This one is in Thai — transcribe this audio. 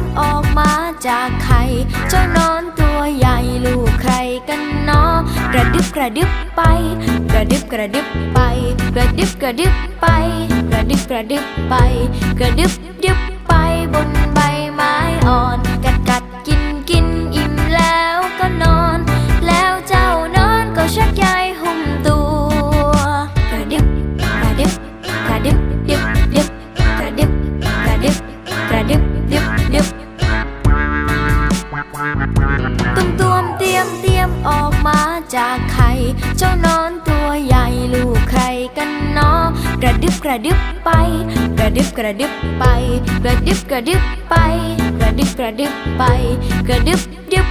มออกมาจากไข่เจ้านอนตัวใหญ่ลูกใครกันเนาะกระดึบกระดึบไป กระดึบกระดึบไป กระดึบกระดึบไป กระดึบกระดึบไป กระดึบดึบ ตุ้มตวมเตรียมเตรียมออกมาจากไข่เจ้านอนตัวใหญ่ลูกใครกันเนาะกระดึบกระดึบไป กระดึบกระดึบไป กระดึบกระดึบไป กระดึบกระดึบไป กระดึบดึบ